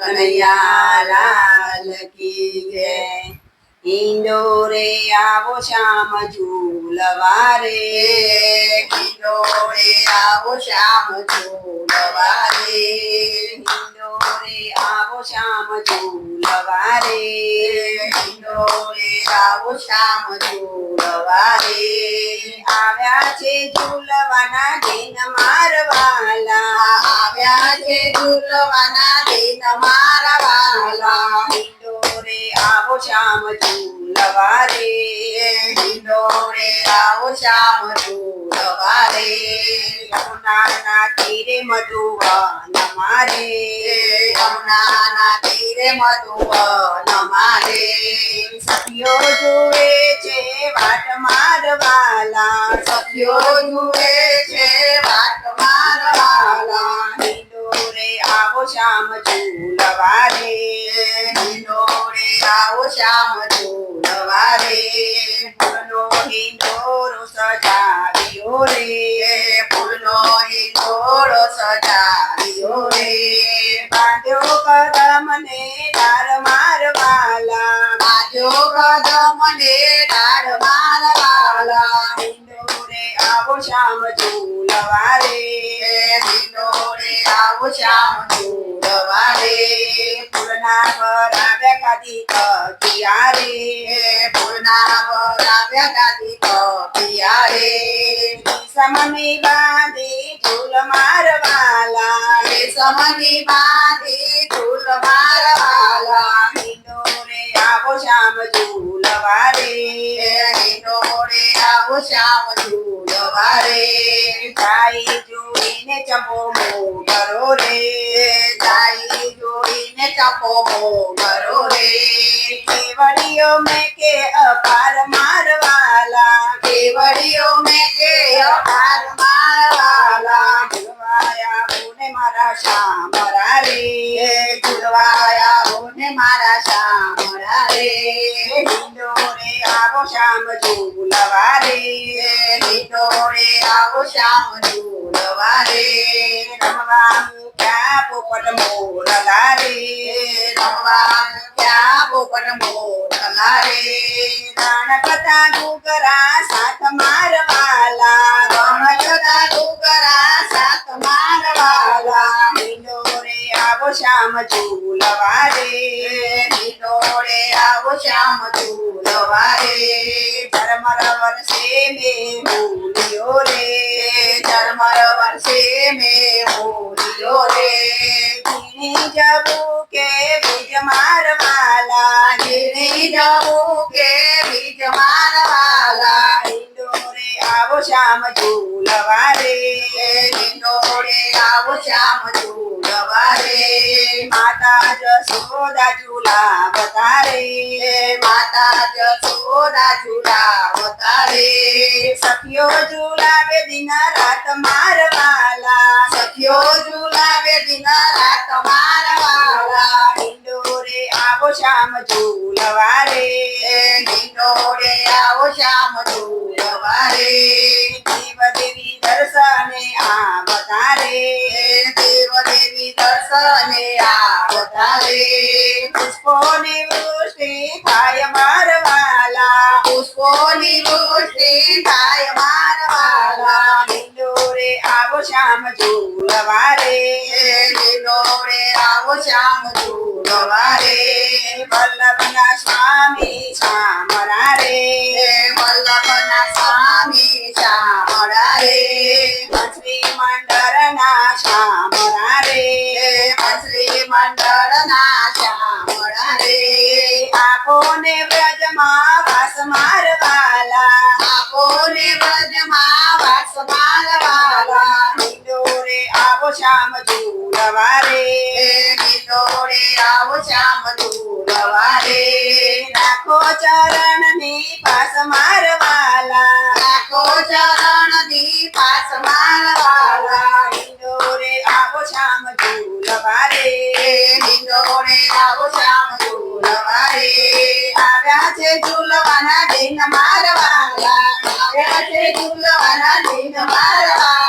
કનૈયા લાલ કી જય. ઇન્દોરે આવો શ્યામ ઝૂલવારે. રે આવો શ્યામ ઝૂલવારે. ઇન્દોરે આવો શ્યામ ઝૂલવારે રે આવો શ્યામ ઝૂલવારે આવ્યા છે ઝૂલવાના દિન મારવાલા. આવ્યા છે ઝૂલવાના દિન મારવાલા. વાલા ઇન્દોરે આવો શ્યામ ઝૂલવારે કિલોરે આવો શ્યામ ઝૂલવારે યમુનાના તીરે મધુવન મારે. યમુનાના તીરે મધુવન મારે. સખીઓ જુએ છે વાટ મારવાલા. સખીઓ જુએ છે વાટ સજાવ્યો રે બાંધ્યો કદમને ડાર મારવાલા. બાજો કદમને ડાળ મારવાલા. ઇન્દોરે આવો શ્યામ આવો ઝૂલવારે. ફૂલના પર આવ્યા કાઢી કકિયા રે ફૂલના બોલાવ્યા ગાદી કપિયા રે સમની બાંધી ઝૂલ મારવાલા સમની બાંધી ઝૂલ મારવાલા ઇન્દોરે આવો શ્યામ ઝૂલવારે હિંડોળે આવો શ્યામ ઝૂલવારે ગાઈ જોઈને ચંપો મોગરો રે ગાઈ જોઈને ચપો મોગરો રે કેવડીઓ મેં કે અપાર મારવાલા કેવડીઓ મે કે અપાર મારવાલા ગુરવાયા ઓને મારા શામરા રે ગુરવાયા ઓને મારા શામળા રે. ઇન્દોરે આવો શ્યામ ઝૂલવારે હિંડોળે આવો શ્યામ ઝૂલવારે રમવા મૂક્યા પોપટ મોરલા રે, રમવા ક્યાં પોપટ મોરલા રે રાણકથા ઘૂઘરા સાથ મારવાલા રમતના ડુંગરા સાત મારવાલા ઇન્દોરે આવો શ્યામ ઝૂલવારે હિંડોળે આવો શ્યામ ઝૂલવારે ધર્મર વર્ષે મે ભૂલ્યો રે ધર્મર વર્ષે મેં હોલિયો રે જીણી જવું કે બીજ મારવાલા જવું કે બીજ મારવાલા. ઇન્દોરે આવો શ્યામ ઝૂલવારે. હિંડોળે આવો શ્યામ ઝૂલવારે. માતા જશોદા ઝૂલા વધારે. માતા જશોદા ઝુલાવતા રે સખીઓ ઝૂલાવે દિન રાત મારવાલા. સખીઓ ઝુલાવે દિન રાત મારવાલા. શ્યામ ઝૂલવારે હિંડોળે આવો શ્યામ ઝૂલવારે દેવ દેવી દર્શને આવતા રે દર્શને આવતા રે વૃષ્ટિ થાય મારવાલા, પુષ્પોની વૃષ્ટિ થાય મારવાલા. ઇન્દોરે આવો શ્યામ ઝૂલવારે હિંડોળે આવો શ્યામ ઝૂલવારે વલ્લભના સ્વામી શામરા રે વલ્લભના સ્વામી શામળા રે શ્રી મંડળના શામરા રે શ્રી મંડળના શામળા રે આપોને વ્રજમાં વાસ મારવાલા આપોને વ્રજમાં વાસ મારવાલા ઇન્દોરે આવો શ્યામ ઝૂલવારે હિંડોળે આવો શ્યામ ઝૂલવારે રાખો ચરણની પાસ મારવાલા રાખો ચરણ દી પાસ મારવાલા ઇન્દોરે આવો શ્યામ ઝૂલવારે હિંડોળે આવો શ્યામ ઝૂલવારે આવ્યા છે ઝૂલવાના દિન મારવાલા આવ્યા છે ઝૂલવાના દિન મારવાલા